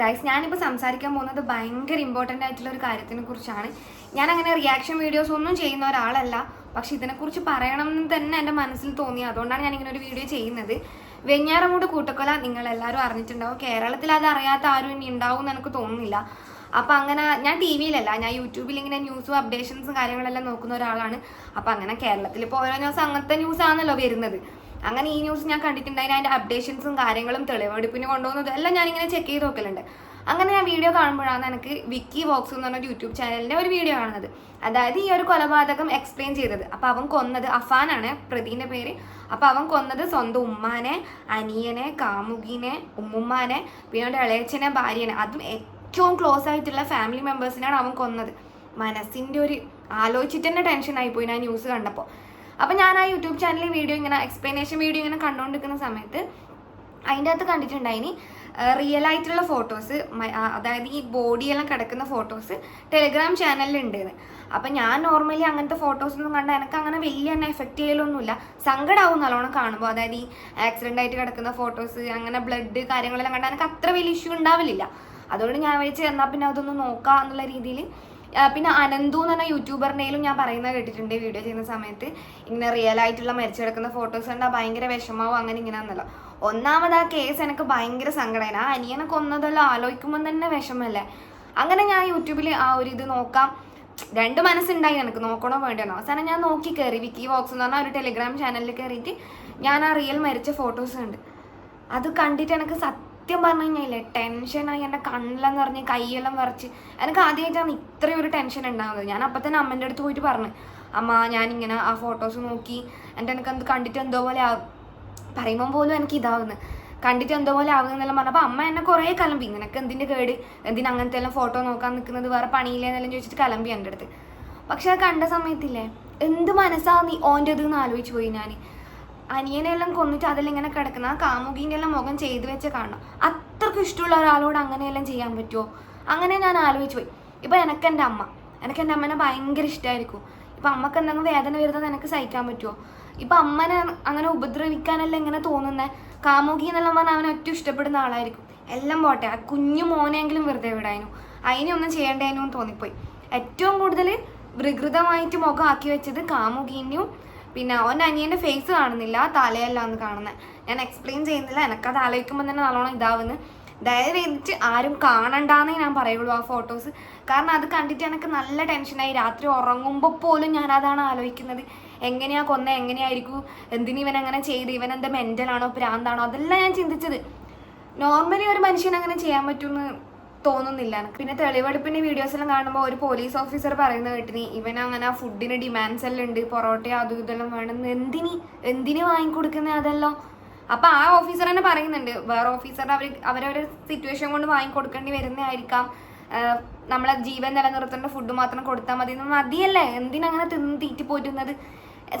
Guys ഞാനിപ്പോൾ സംസാരിക്കാൻ പോകുന്നത് ഭയങ്കര ഇമ്പോർട്ടന്റ് ആയിട്ടുള്ള ഒരു കാര്യത്തിനെ കുറിച്ചാണ്. ഞാൻ അങ്ങനെ റിയാക്ഷൻ വീഡിയോസ് ഒന്നും ചെയ്യുന്ന ഒരാളല്ല. പക്ഷെ ഇതിനെക്കുറിച്ച് പറയണം എന്ന് തന്നെ എന്റെ മനസ്സിൽ തോന്നി. അതുകൊണ്ടാണ് ഞാൻ ഇങ്ങനെ ഒരു വീഡിയോ ചെയ്യുന്നത്. വെഞ്ഞാറമൂട് കൂട്ടക്കൊല നിങ്ങൾ എല്ലാവരും അറിഞ്ഞിട്ടുണ്ടാവും. കേരളത്തിൽ അത് അറിയാത്ത ആരും ഇനി ഉണ്ടാവും എന്ന് എനിക്ക് തോന്നുന്നില്ല. അപ്പം അങ്ങനെ ഞാൻ ടി വിയിലല്ല ഞാൻ യൂട്യൂബിൽ ഇങ്ങനെ ന്യൂസും അപ്ഡേഷൻസും കാര്യങ്ങളെല്ലാം നോക്കുന്ന ഒരാളാണ്. അപ്പം അങ്ങനെ കേരളത്തിൽ ഇപ്പോൾ ഓരോ ദിവസം അങ്ങനത്തെ ന്യൂസാണല്ലോ വരുന്നത്. അങ്ങനെ ഈ ന്യൂസ് ഞാൻ കണ്ടിട്ടുണ്ടായിരുന്നു അതിന്റെ അപ്ഡേഷൻസും കാര്യങ്ങളും തെളിവെടുപ്പിന് കൊണ്ടുപോകുന്നത് എല്ലാം ഞാനിങ്ങനെ ചെക്ക് ചെയ്ത് നോക്കലുണ്ട്. അങ്ങനെ ഞാൻ വീഡിയോ കാണുമ്പോഴാണ് എനിക്ക് വിക്കി വോക്സ് എന്ന് പറഞ്ഞ യൂട്യൂബ് ചാനലിന്റെ ഒരു വീഡിയോ കാണുന്നത്. അതായത് ഈ ഒരു കൊലപാതകം എക്സ്പ്ലെയിൻ ചെയ്തത്. അപ്പോൾ അവൻ കൊന്നത് അഫാനാണ് പ്രതിന്റെ പേര്. അപ്പോൾ അവൻ കൊന്നത് സ്വന്തം ഉമ്മാനെ അനിയനെ കാമുകിനെ ഉമ്മുമ്മാനെ പിന്നെ ഇളയച്ചനെ ഭാര്യനെ. അതും ഏറ്റവും ക്ലോസ് ആയിട്ടുള്ള ഫാമിലി മെമ്പേഴ്സിനാണ് അവൻ കൊന്നത്. മനസ്സിന്റെ ഒരു ആലോചിച്ചിട്ട് തന്നെ ടെൻഷൻ ആയിപ്പോയി ഞാൻ ന്യൂസ് കണ്ടപ്പോൾ അപ്പം ഞാൻ ആ യൂട്യൂബ് ചാനലിൽ വീഡിയോ ഇങ്ങനെ എക്സ്പ്ലനേഷൻ വീഡിയോ ഇങ്ങനെ കണ്ടുകൊണ്ടിരിക്കുന്ന സമയത്ത് അതിന്റെ അകത്ത് കണ്ടിട്ടുണ്ടായിനി റിയൽ ആയിട്ടുള്ള ഫോട്ടോസ് അതായത് ഈ ബോഡിയെല്ലാം കിടക്കുന്ന ഫോട്ടോസ് ടെലിഗ്രാം ചാനലിൽ ഉണ്ടെന്ന് അപ്പം ഞാൻ നോർമലി അങ്ങനത്തെ ഫോട്ടോസ് ഒന്നും കണ്ടാൽ എനിക്ക് അങ്ങനെ വലിയ തന്നെ എഫക്റ്റ് ചെയ്യലൊന്നുമില്ല സങ്കടമാവും നല്ലോണം കാണുമ്പോൾ അതായത് ഈ ആക്സിഡന്റ് ആയിട്ട് കിടക്കുന്ന ഫോട്ടോസ് അങ്ങനെ ബ്ലഡ് കാര്യങ്ങളെല്ലാം കണ്ടാൽ എനിക്ക് അത്ര വലിയ ഇഷ്യൂ ഉണ്ടാവില്ല അതുകൊണ്ട് ഞാൻ വെച്ച് എന്നാൽ പിന്നെ അതൊന്ന് നോക്കാം എന്നുള്ള രീതിയിൽ പിന്നെ അനന്തു എന്ന് പറഞ്ഞ യൂട്യൂബറിനെയും ഞാൻ പറയുന്നത് കേട്ടിട്ടുണ്ട് വീഡിയോ ചെയ്യുന്ന സമയത്ത്. ഇങ്ങനെ റിയൽ ആയിട്ടുള്ള മരിച്ചു കിടക്കുന്ന ഫോട്ടോസ് കണ്ടാൽ ഭയങ്കര വിഷമാവും അങ്ങനെ ഇങ്ങനെ എന്നല്ലോ. ഒന്നാമത് ആ കേസ് എനിക്ക് ഭയങ്കര സങ്കടമാണ് ആ അനിയനെ കൊന്നതെല്ലാം ആലോചിക്കുമ്പോൾ തന്നെ വിഷമല്ലേ? അങ്ങനെ ഞാൻ യൂട്യൂബിൽ ആ ഒരു ഇത് നോക്കാം. രണ്ട് മനസ്സുണ്ടായി എനിക്ക് നോക്കണോ വേണ്ടോ അവസാനം ഞാൻ നോക്കി കയറി വിക്കി വോക്സ് എന്ന് പറഞ്ഞാൽ ഒരു ടെലിഗ്രാം ചാനലിൽ കയറിയിട്ട് ഞാൻ ആ റിയൽ മരിച്ച ഫോട്ടോസ് ഉണ്ട് അത് കണ്ടിട്ട് എനിക്ക് സത്യം പറഞ്ഞു കഴിഞ്ഞാലേ ടെൻഷനായി എന്റെ കണ്ണെല്ലാം നിറഞ്ഞ് കൈയെല്ലാം വിറച്ച്. എനിക്ക് ആദ്യമായിട്ടാണ് ഇത്രയും ഒരു ടെൻഷൻ ഉണ്ടാകുന്നത് ഞാൻ അപ്പം തന്നെ അമ്മേന്റെ അടുത്ത് പോയിട്ട് പറഞ്ഞു അമ്മ ഞാനിങ്ങനെ ആ ഫോട്ടോസ് നോക്കി എന്റെ എനിക്ക് എന്ത് കണ്ടിട്ട് എന്തോ പോലെ ആവും. പറയുമ്പം പോലും എനിക്ക് ഇതാവുന്നു. കണ്ടിട്ട് എന്തോ പോലെ ആവുന്നെല്ലാം പറഞ്ഞപ്പോൾ അമ്മ എന്നെ കുറേ കലമ്പി നിനക്ക് എന്തിന്റെ കേട്? എന്തിന് അങ്ങനത്തെ എല്ലാം ഫോട്ടോ നോക്കാൻ നിൽക്കുന്നത്? വേറെ പണിയില്ലെന്നെല്ലാം ചോദിച്ചിട്ട് കലമ്പി എന്റെ അടുത്ത്. പക്ഷെ അത് കണ്ട സമയത്തില്ലേ എന്ത് മനസ്സാണ് നീ ഓന്റെത് എന്ന് ആലോചിച്ച് പോയി ഞാൻ അനിയനെല്ലാം കൊന്നിട്ട് അതിലിങ്ങനെ കിടക്കുന്ന. കാമുകീന്റെ എല്ലാം മുഖം ചെയ്തു വെച്ച കാണണം. അത്രയ്ക്ക് ഇഷ്ടമുള്ള ഒരാളോട് അങ്ങനെയെല്ലാം ചെയ്യാൻ പറ്റുമോ? അങ്ങനെ ഞാൻ ആലോചിച്ച് പോയി. ഇപ്പം എനിക്ക് എന്റെ അമ്മ. എനിക്ക് എന്റെ അമ്മനെ ഭയങ്കര ഇഷ്ടമായിരിക്കും ഇപ്പം അമ്മയ്ക്ക് എന്തെങ്കിലും വേദന വരുന്നത് എനിക്ക് സഹിക്കാൻ പറ്റുമോ? ഇപ്പം അമ്മനെ അങ്ങനെ ഉപദ്രവിക്കാനെല്ലാം ഇങ്ങനെ തോന്നുന്നത് കാമുകി എന്നെല്ലാം പറഞ്ഞാൽ അവനെ ഏറ്റവും ഇഷ്ടപ്പെടുന്ന ആളായിരിക്കും. എല്ലാം പോട്ടെ. ആ കുഞ്ഞു മോനെങ്കിലും വെറുതെ വിടാനും? അതിനൊന്നും ചെയ്യേണ്ടതിനും തോന്നിപ്പോയി. ഏറ്റവും കൂടുതൽ വികൃതമായിട്ട് മുഖം ആക്കി വെച്ചത് കാമുകീനും പിന്നെ ഓൻ അനിയന്റെ ഫേസ് കാണുന്നില്ല തലയല്ല എന്ന് കാണുന്നത് ഞാൻ എക്സ്പ്ലെയിൻ ചെയ്യുന്നില്ല എനിക്കത് ആലോചിക്കുമ്പോൾ തന്നെ നല്ലോണം ഇതാവുന്നു. ദയവ് ആരും കാണണ്ടെന്നേ ഞാൻ പറയുള്ളൂ ആ ഫോട്ടോസ് കാരണം അത് കണ്ടിട്ട് എനിക്ക് നല്ല ടെൻഷനായി രാത്രി ഉറങ്ങുമ്പോൾ പോലും ഞാൻ അതാണ് ആലോചിക്കുന്നത്. എങ്ങനെയാ കൊന്ന എങ്ങനെയായിരിക്കും? എന്തിനു ഇവൻ അങ്ങനെ ചെയ്ത്? ഇവൻ എന്താ മെന്റലാണോ പ്രാന്താണോ അതെല്ലാം ഞാൻ ചിന്തിച്ചത്. നോർമലി ഒരു മനുഷ്യൻ അങ്ങനെ ചെയ്യാൻ പറ്റുമെന്ന് തോന്നുന്നില്ല. പിന്നെ തെളിവെടുപ്പിന്റെ വീഡിയോസ് എല്ലാം കാണുമ്പോൾ ഒരു പോലീസ് ഓഫീസർ പറയുന്ന കേട്ടിനി ഇവൻ അങ്ങനെ ഫുഡിന് ഡിമാൻഡ്സ് എല്ലാം ഉണ്ട് പൊറോട്ട അതും ഇതെല്ലാം വേണം എന്തിന് എന്തിന് വാങ്ങിക്കൊടുക്കുന്ന അതെല്ലാം? അപ്പൊ ആ ഓഫീസർ തന്നെ പറയുന്നുണ്ട് വേറെ ഓഫീസർ അവർ അവരവരെ സിറ്റുവേഷൻ കൊണ്ട് വാങ്ങിക്കൊടുക്കേണ്ടി വരുന്നതായിരിക്കാം. നമ്മളെ ജീവൻ നിലനിർത്തേണ്ട ഫുഡ് മാത്രം കൊടുത്താൽ മതി മതിയല്ലേ? എന്തിനങ്ങനെ തിന്ന് തീറ്റി പോറ്റുന്നത്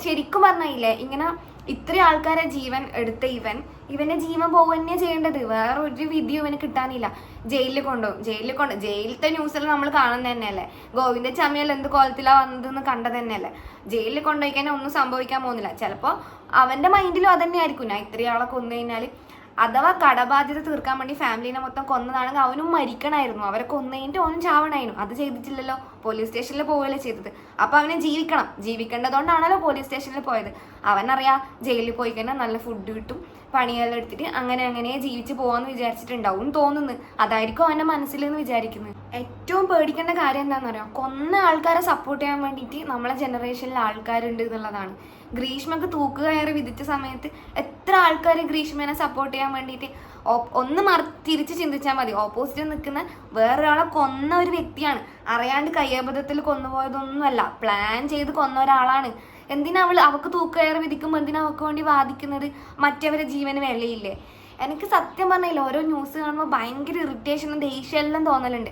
ശരിക്കും പറഞ്ഞില്ലേ ഇങ്ങനെ ഇത്രയും ആൾക്കാരെ ജീവൻ എടുത്ത ഇവൻ ഇവന്റെ ജീവൻ പോവുക തന്നെ ചെയ്യേണ്ടത്. വേറെ ഒരു വിധിയും ഇവന് കിട്ടാനില്ല. ജയിലിൽ കൊണ്ടുപോകും. ജയിലിൽ കൊണ്ട് ജയിലത്തെ ന്യൂസിൽ നമ്മൾ കാണുന്നത് തന്നെയല്ലേ? ഗോവിന്ദ ചാമിയൽ എന്ത് കോലത്തിലാ വന്നതെന്ന് കണ്ടത് തന്നെയല്ലേ? ജയിലിൽ കൊണ്ടുപോയി കഴിഞ്ഞാൽ ഒന്നും സംഭവിക്കാൻ പോകുന്നില്ല. ചിലപ്പോൾ അവന്റെ മൈൻഡിലും അതന്നെ ആയിരിക്കും ഞാൻ ഇത്രയാളെ കൊന്നു കഴിഞ്ഞാൽ അഥവാ കടബാധ്യത തീർക്കാൻ വേണ്ടി ഫാമിലിനെ മൊത്തം കൊന്നതാണെങ്കിൽ അവനും മരിക്കണമായിരുന്നു അവരെ കൊന്നതിന്റെ അവനും ചാവണമായിരുന്നു അത് ചെയ്തിട്ടില്ലല്ലോ. പോലീസ് സ്റ്റേഷനിൽ പോവുകയല്ലേ ചെയ്തത്? അപ്പൊ അവനെ ജീവിക്കണം. ജീവിക്കേണ്ടതുകൊണ്ടാണല്ലോ പോലീസ് സ്റ്റേഷനിൽ പോയത്. അവനറിയാം ജയിലിൽ പോയി കഴിഞ്ഞാൽ നല്ല ഫുഡ് കിട്ടും പണിയെല്ലാം എടുത്തിട്ട് അങ്ങനെ അങ്ങനെ ജീവിച്ച് പോവാന്ന് വിചാരിച്ചിട്ടുണ്ടാവും തോന്നുന്നു. അതായിരിക്കും അവന്റെ മനസ്സിൽ എന്ന് വിചാരിക്കുന്നത്. ഏറ്റവും പേടിക്കേണ്ട കാര്യം എന്താണെന്നറിയോ കൊന്ന ആൾക്കാരെ സപ്പോർട്ട് ചെയ്യാൻ വേണ്ടിയിട്ട് നമ്മളെ ജനറേഷനിൽ ആൾക്കാരുണ്ട് എന്നുള്ളതാണ്. ഗ്രീഷ്മക്ക് തൂക്കുകയറി വിധിച്ച സമയത്ത് എത്ര ആൾക്കാർ ഗ്രീഷ്മനെ സപ്പോർട്ട് ചെയ്യാൻ വേണ്ടിയിട്ട് ഒന്ന് മറ തിരിച്ച് ചിന്തിച്ചാൽ മതി. ഓപ്പോസിറ്റ് നിൽക്കുന്ന വേറൊരാളെ കൊന്ന ഒരു വ്യക്തിയാണ്. അറിയാണ്ട് കയ്യബദ്ധത്തിൽ കൊന്നുപോയതൊന്നുമല്ല. പ്ലാൻ ചെയ്ത് കൊന്ന ഒരാളാണ്. എന്തിനാ അവൾ അവക്ക് തൂക്കയറി വിധിക്കുമ്പോൾ എന്തിനാ അവക്ക് വേണ്ടി വാദിക്കുന്നത്? മറ്റവരെ ജീവന് വിലയില്ലേ എനിക്ക് സത്യം പറഞ്ഞില്ല ഓരോ ന്യൂസ് കാണുമ്പോൾ ഭയങ്കര ഇറിറ്റേഷനും ദേഷ്യം എല്ലാം തോന്നലുണ്ട്.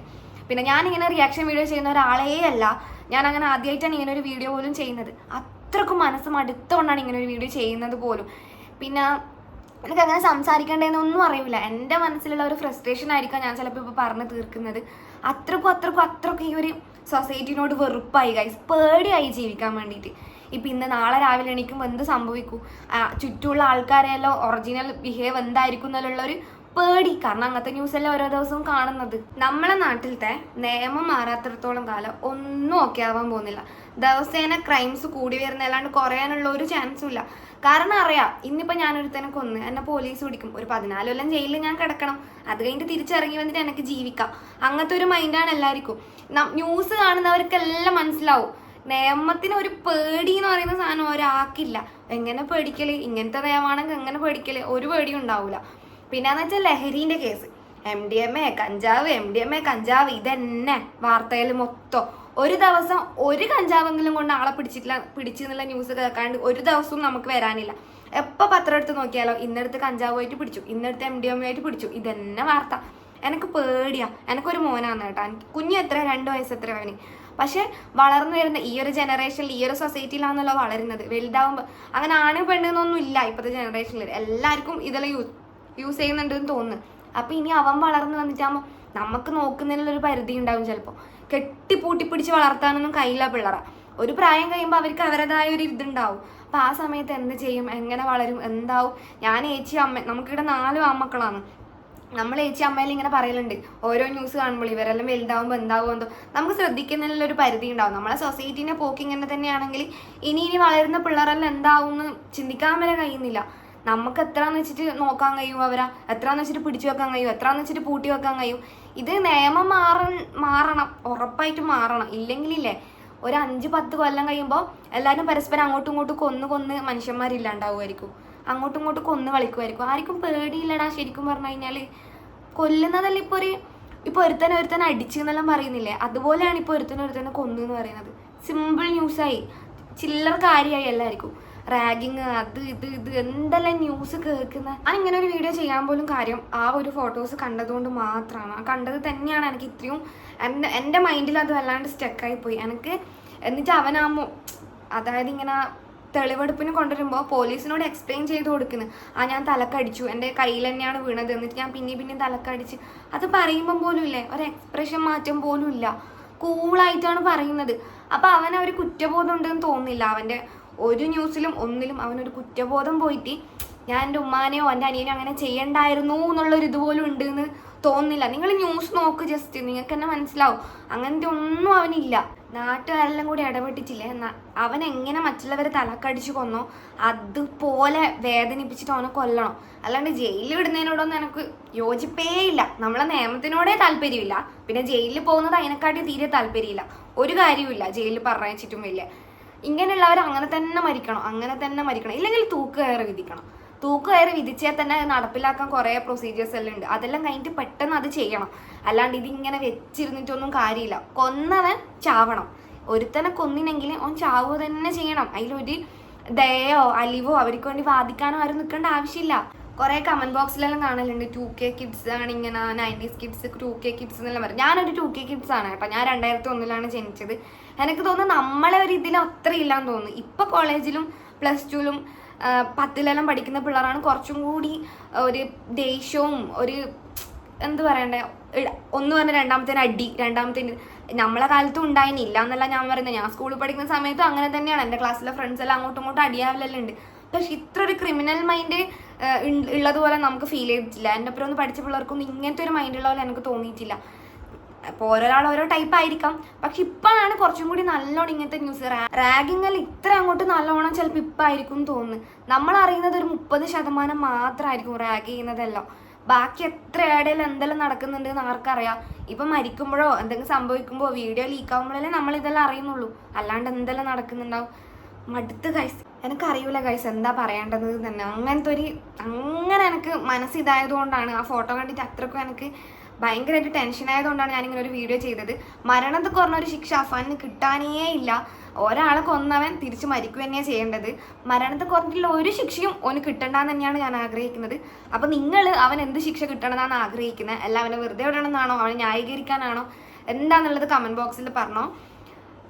പിന്നെ ഞാൻ ഇങ്ങനെ റിയാക്ഷൻ വീഡിയോ ചെയ്യുന്ന ഒരാളേ അല്ല ഞാൻ അങ്ങനെ ആദ്യമായിട്ടാണ് ഇങ്ങനെ ഒരു വീഡിയോ പോലും ചെയ്യുന്നത്. അത്രക്കും മനസ്സ് മടുത്തുകൊണ്ടാണ് ഇങ്ങനെ ഒരു വീഡിയോ ചെയ്യുന്നത് പോലും. പിന്നെ എനിക്ക് അങ്ങനെ സംസാരിക്കേണ്ടതെന്നൊന്നും അറിയില്ല. എന്റെ മനസ്സിലുള്ള ഒരു ഫ്രസ്ട്രേഷൻ ആയിരിക്കാം ഞാൻ ചിലപ്പോൾ ഇപ്പോൾ പറഞ്ഞു തീർക്കുന്നത്. അത്രക്കും അത്രക്കും അത്രക്കും ഈ ഒരു സൊസൈറ്റിനോട് വെറുപ്പായി ഗൈസ് പേടിയായി ജീവിക്കാൻ വേണ്ടിയിട്ട്. ഇപ്പം ഇന്ന് നാളെ രാവിലെ എണീക്കുമ്പോൾ എന്ത് സംഭവിക്കും? ചുറ്റുമുള്ള ആൾക്കാരെല്ലാം ഒറിജിനൽ ബിഹേവ് എന്തായിരിക്കും എന്നുള്ള ഒരു പേടി. കാരണം അങ്ങനത്തെ ന്യൂസല്ല ഓരോ ദിവസവും കാണുന്നത്. നമ്മളെ നാട്ടിലത്തെ നിയമം മാറാത്തിടത്തോളം കാലം ഒന്നും ഒക്കെ ആവാൻ പോകുന്നില്ല. ദിവസേന ക്രൈംസ് കൂടി വരുന്ന അല്ലാണ്ട് കുറയാനുള്ള ഒരു ചാൻസും ഇല്ല. കാരണം അറിയാം ഇന്നിപ്പോൾ ഞാനൊരുത്തനെ കൊന്ന് എന്നെ പോലീസ് പിടിക്കും. ഒരു പതിനാല് കൊല്ലം ജയിലിൽ ഞാൻ കിടക്കണം. അത് കഴിഞ്ഞിട്ട് തിരിച്ചിറങ്ങി വന്നിട്ട് എനിക്ക് ജീവിക്കാം. അങ്ങനത്തെ ഒരു മൈൻഡാണ് എല്ലാവർക്കും ന്യൂസ് കാണുന്നവർക്കെല്ലാം മനസ്സിലാവും. നിയമത്തിന് ഒരു പേടി എന്ന് പറയുന്ന സാധനം ഒരാക്കില്ല എങ്ങനെ പേടിക്കൽ? ഇങ്ങനത്തെ നിയമമാണെങ്കിൽ എങ്ങനെ പേടിക്കൽ? ഒരു പേടിയും ഉണ്ടാവില്ല പിന്നെന്ന് വെച്ചാൽ ലഹരീന്റെ കേസ്. എം ഡി എം എ കഞ്ചാവ് എം ഡി എം എ കഞ്ചാവ് ഇതന്നെ വാർത്തയിൽ മൊത്തം. ഒരു ദിവസം ഒരു കഞ്ചാവെങ്കിലും കൊണ്ട് ആളെ പിടിച്ചിട്ടില്ല പിടിച്ചു എന്നുള്ള ന്യൂസ് കേൾക്കാണ്ട് ഒരു ദിവസവും നമുക്ക് വരാനില്ല. എപ്പോൾ പത്രം എടുത്ത് നോക്കിയാലോ ഇന്നെടുത്ത് കഞ്ചാവുമായിട്ട് പിടിച്ചു ഇന്നടുത്ത് എം ഡി എം ആയിട്ട് പിടിച്ചു. ഇതന്നെ വാർത്ത. എനിക്ക് പേടിയാ. എനിക്കൊരു മോനാന്ന് കേട്ടോ. എനിക്ക് കുഞ്ഞു എത്ര? രണ്ട് വയസ്സ് എത്ര അവന്? പക്ഷെ വളർന്നു വരുന്ന ഈ ഒരു ജനറേഷനിൽ ഈ ഒരു സൊസൈറ്റിയിലാണല്ലോ വളരുന്നത്. വലുതാവുമ്പോൾ അങ്ങനെ ആണ് പെണ്ണെന്നൊന്നും ഇല്ല ഇപ്പോഴത്തെ ജനറേഷനിൽ എല്ലാവർക്കും ഇതെല്ലാം യൂസ് യൂസ് ചെയ്യുന്നുണ്ടെന്ന് തോന്നുന്നു. അപ്പം ഇനി അവൻ വളർന്നു വന്നിട്ടാകുമ്പോൾ നമുക്ക് നോക്കുന്നതിനുള്ളൊരു പരിധി ഉണ്ടാവും ചിലപ്പോൾ കെട്ടി പൂട്ടി പിടിച്ച് വളർത്താനൊന്നും കഴിയില്ല പിള്ളറ ഒരു പ്രായം കഴിയുമ്പോൾ അവർക്ക് അവരുടേതായ ഒരു ഇതുണ്ടാവും. അപ്പം ആ സമയത്ത് എന്ത് ചെയ്യും? എങ്ങനെ വളരും? എന്താവും? ഞാൻ ഏച്ചി അമ്മ നമുക്കിവിടെ നാലും ആമക്കളാണ് നമ്മൾ ഏച്ചി അമ്മയിൽ ഇങ്ങനെ പറയലുണ്ട്. ഓരോ ന്യൂസ് കാണുമ്പോൾ ഇവരെല്ലാം വലുതാവുമ്പോൾ എന്താവും എന്തോ. നമുക്ക് ശ്രദ്ധിക്കുന്നതിലൊരു പരിധി ഉണ്ടാവും. നമ്മളെ സൊസൈറ്റീനെ പോക്കിങ്ങനെ തന്നെയാണെങ്കിൽ ഇനി ഇനി വളരുന്ന പിള്ളേരെല്ലാം എന്താവും എന്ന് ചിന്തിക്കാൻ വരെ കഴിയുന്നില്ല. നമുക്ക് എത്രയെന്ന് വെച്ചിട്ട് നോക്കാൻ കഴിയും അവരാ? എത്രയെന്ന് വെച്ചിട്ട് പിടിച്ചു വെക്കാൻ കഴിയും? എത്രയെന്ന് വെച്ചിട്ട് പൂട്ടി വെക്കാൻ കഴിയും? ഇത് നിയമം മാറ മാറണം. ഉറപ്പായിട്ട് മാറണം. ഇല്ലെങ്കിലില്ലേ ഒരു അഞ്ച് പത്ത് കൊല്ലം കഴിയുമ്പോൾ എല്ലാവരും പരസ്പരം അങ്ങോട്ടും ഇങ്ങോട്ടും കൊന്നു കൊന്ന് മനുഷ്യന്മാരില്ലാണ്ടാവുമായിരിക്കും. അങ്ങോട്ടും ഇങ്ങോട്ടും കൊന്ന് കളിക്കുമായിരിക്കും. ആർക്കും പേടിയില്ലടാ ശരിക്കും പറഞ്ഞു കഴിഞ്ഞാൽ കൊല്ലുന്നതല്ല ഇപ്പോൾ ഒരു ഇപ്പോൾ ഒരുത്തനെ ഒരുത്തനെ അടിച്ചു എന്നെല്ലാം പറയുന്നില്ലേ? അതുപോലെയാണ് ഇപ്പോൾ ഒരുത്തനെ ഒരുത്തനെ കൊന്നു എന്ന് പറയുന്നത്. സിമ്പിൾ ന്യൂസായി. ചില്ലർ കാര്യമായി എല്ലാവർക്കും. റാഗിങ് അത് ഇത് ഇത് എന്തെല്ലാം ന്യൂസ് കേൾക്കുന്ന? ഞാൻ ഇങ്ങനെ ഒരു വീഡിയോ ചെയ്യാൻ പോലും കാര്യം ആ ഒരു ഫോട്ടോസ് കണ്ടതുകൊണ്ട് മാത്രമാണ്. ആ കണ്ടത് തന്നെയാണ് എനിക്ക് ഇത്രയും എന്റെ മൈൻഡിൽ അത് വല്ലാണ്ട് സ്റ്റക്കായി പോയി എനിക്ക് എന്നിട്ട് അവനാകുമ്പോൾ അതായത് ഇങ്ങനെ തെളിവെടുപ്പിന് കൊണ്ടുവരുമ്പോൾ പോലീസിനോട് എക്സ്പ്ലെയിൻ ചെയ്ത് കൊടുക്കുന്നു. ആ ഞാൻ തലക്കടിച്ചു. എന്റെ കയ്യിൽ തന്നെയാണ് വീണത്. എന്നിട്ട് ഞാൻ പിന്നെയും പിന്നെയും തലക്കടിച്ച്. അത് പറയുമ്പം പോലും ഇല്ലേ? ഒരു എക്സ്പ്രഷൻ മാറ്റം പോലും ഇല്ല. കൂളായിട്ടാണ് പറയുന്നത്. അപ്പോൾ അവൻ ഒരു കുറ്റബോധം ഉണ്ടെന്ന് തോന്നുന്നില്ല. അവന്റെ ഒരു ന്യൂസിലും ഒന്നിലും അവനൊരു കുറ്റബോധം പോയിട്ട് ഞാൻ എന്റെ ഉമ്മാനെയോ എന്റെ അനിയനെയോ അങ്ങനെ ചെയ്യണ്ടായിരുന്നു എന്നുള്ളൊരു ഇതുപോലും ഉണ്ട് എന്ന് തോന്നുന്നില്ല. നിങ്ങൾ ന്യൂസ് നോക്ക് ജസ്റ്റ് നിങ്ങൾക്ക് തന്നെ മനസ്സിലാവും. അങ്ങനത്തെ ഒന്നും അവനില്ല. നാട്ടുകാരെല്ലാം കൂടി ഇടപെട്ടിട്ടില്ലേ? അവൻ എങ്ങനെ മറ്റുള്ളവരെ തലക്കടിച്ച് കൊന്നോ അതുപോലെ വേദനിപ്പിച്ചിട്ട് അവനെ കൊല്ലണം. അല്ലാണ്ട് ജയിലിൽ വിടുന്നതിനോടൊന്നും എനിക്ക് യോജിപ്പേ ഇല്ല നമ്മളെ നിയമത്തിനോടേ താല്പര്യമില്ല. പിന്നെ ജയിലിൽ പോകുന്നത് അതിനെക്കാട്ടി തീരെ താല്പര്യമില്ല. ഒരു കാര്യവുമില്ല ജയിലിൽ പറഞ്ഞിട്ടും വലിയ. ഇങ്ങനെയുള്ളവർ അങ്ങനെ തന്നെ മരിക്കണം അങ്ങനെ തന്നെ മരിക്കണം. ഇല്ലെങ്കിൽ തൂക്കുകയറ് വിധിക്കണം. തൂക്കുകയറ് വിധിച്ചാൽ തന്നെ നടപ്പിലാക്കാൻ കുറേ പ്രൊസീജിയേഴ്സ് എല്ലാം ഉണ്ട്. അതെല്ലാം കഴിഞ്ഞിട്ട് പെട്ടെന്ന് അത് ചെയ്യണം. അല്ലാണ്ട് ഇതിങ്ങനെ വെച്ചിരുന്നിട്ടൊന്നും കാര്യമില്ല. കൊന്നവൻ ചാവണം. ഒരുത്തനെ കൊന്നിനെങ്കിൽ ഓൻ ചാവുക തന്നെ ചെയ്യണം. അതിലൊരു ദയോ അലിവോ അവർക്ക് വേണ്ടി വാദിക്കാനോ ആരും നിൽക്കേണ്ട ആവശ്യമില്ല. കുറേ കമന്റ് ബോക്സിലെല്ലാം കാണലുണ്ട്. ടു കെ കിഡ്സ് ആണ് ഇങ്ങനെ nineties kids two K kids എന്നെല്ലാം പറയും. ഞാനൊരു ടു കെ കിഡ്സ് ആണ് കേട്ടോ. ഞാൻ രണ്ടായിരത്തി ഒന്നിലാണ് ജനിച്ചത്. എനിക്ക് തോന്നുന്നു നമ്മളെ ഒരു ഇതിൽ അത്ര ഇല്ലാന്ന് തോന്നുന്നു. ഇപ്പൊ കോളേജിലും പ്ലസ് ടുവിലും പത്തിലെല്ലാം പഠിക്കുന്ന പിള്ളേരാണ് കുറച്ചും കൂടി ഒരു ദേഷ്യവും ഒരു എന്ത് പറയണ്ടേ ഒന്ന് പറഞ്ഞ രണ്ടാമത്തേന് അടി രണ്ടാമത്തേന് നമ്മളെ കാലത്തും ഉണ്ടായിനില്ല എന്നല്ല ഞാൻ പറയുന്നത് ഞാൻ സ്കൂളിൽ പഠിക്കുന്ന സമയത്തും അങ്ങനെ തന്നെയാണ്. എന്റെ ക്ലാസ്സിലെ ഫ്രണ്ട്സ് എല്ലാം അങ്ങോട്ടും ഇങ്ങോട്ടും അടിയാവലെല്ലാം ഉണ്ട് പക്ഷെ ഇത്ര ഒരു ക്രിമിനൽ മൈൻഡ് ഉള്ളതുപോലെ നമുക്ക് ഫീൽ ചെയ്തിട്ടില്ല. എന്റെ ഒപ്പം ഒന്ന് പഠിച്ച പിള്ളേർക്കൊന്നും ഇങ്ങനത്തെ ഒരു മൈൻഡ് ഉള്ള പോലെ എനിക്ക് തോന്നിയിട്ടില്ല. അപ്പോൾ ഓരോരാൾ ഓരോ ടൈപ്പ് ആയിരിക്കാം. പക്ഷെ ഇപ്പോഴാണ് കുറച്ചും കൂടി നല്ലോണം ഇങ്ങനത്തെ ന്യൂസ് റാഗിങ്ങിൽ ഇത്ര അങ്ങോട്ട് നല്ലോണം ചിലപ്പോൾ ഇപ്പം ആയിരിക്കും തോന്നുന്നു. നമ്മൾ അറിയുന്നത് ഒരു മുപ്പത് ശതമാനം മാത്രമായിരിക്കും റാഗ് ചെയ്യുന്നതെല്ലാം. ബാക്കി എത്ര ഏടയിൽ എന്തെല്ലാം നടക്കുന്നുണ്ട് എന്ന് ആർക്കറിയാം. ഇപ്പം മരിക്കുമ്പോഴോ എന്തെങ്കിലും സംഭവിക്കുമ്പോൾ വീഡിയോ ലീക്ക് ആകുമ്പോഴല്ലേ നമ്മൾ ഇതെല്ലാം അറിയുന്നുള്ളൂ. അല്ലാണ്ട് എന്തെല്ലാം നടക്കുന്നുണ്ടാവും? മടുത്ത് ഗൈസ് എനിക്കറിയില്ല ഗൈസ് എന്താ പറയേണ്ടത് തന്നെ. അങ്ങനത്തെ ഒരു അങ്ങനെ എനിക്ക് മനസ്സിതായതുകൊണ്ടാണ് ആ ഫോട്ടോ കണ്ടിട്ട് അത്രക്കും എനിക്ക് ഭയങ്കരമായിട്ട് ടെൻഷൻ ആയതുകൊണ്ടാണ് ഞാനിങ്ങനെ ഒരു വീഡിയോ ചെയ്തത്. മരണത്തിൽ കുറഞ്ഞൊരു ശിക്ഷ അഫാനിന് കിട്ടാനേ ഇല്ല. ഒരാളെ കൊന്നവൻ തിരിച്ച് മരിക്കുക തന്നെയാണ് ചെയ്യേണ്ടത്. മരണത്തിൽ കുറഞ്ഞിട്ടുള്ള ഒരു ശിക്ഷയും ഓന് കിട്ടണ്ടെന്ന് തന്നെയാണ് ഞാൻ ആഗ്രഹിക്കുന്നത്. അപ്പോൾ നിങ്ങൾ അവൻ എന്ത് ശിക്ഷ കിട്ടണമെന്നാണ് ആഗ്രഹിക്കുന്നത് അല്ല അവനെ വെറുതെ വിടണമെന്നാണോ? അവനെ ന്യായീകരിക്കാനാണോ? എന്താണെന്നുള്ളത് കമന്റ് ബോക്സിൽ പറഞ്ഞോ.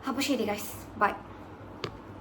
അപ്പോൾ ശരി ഗൈസ് ബൈ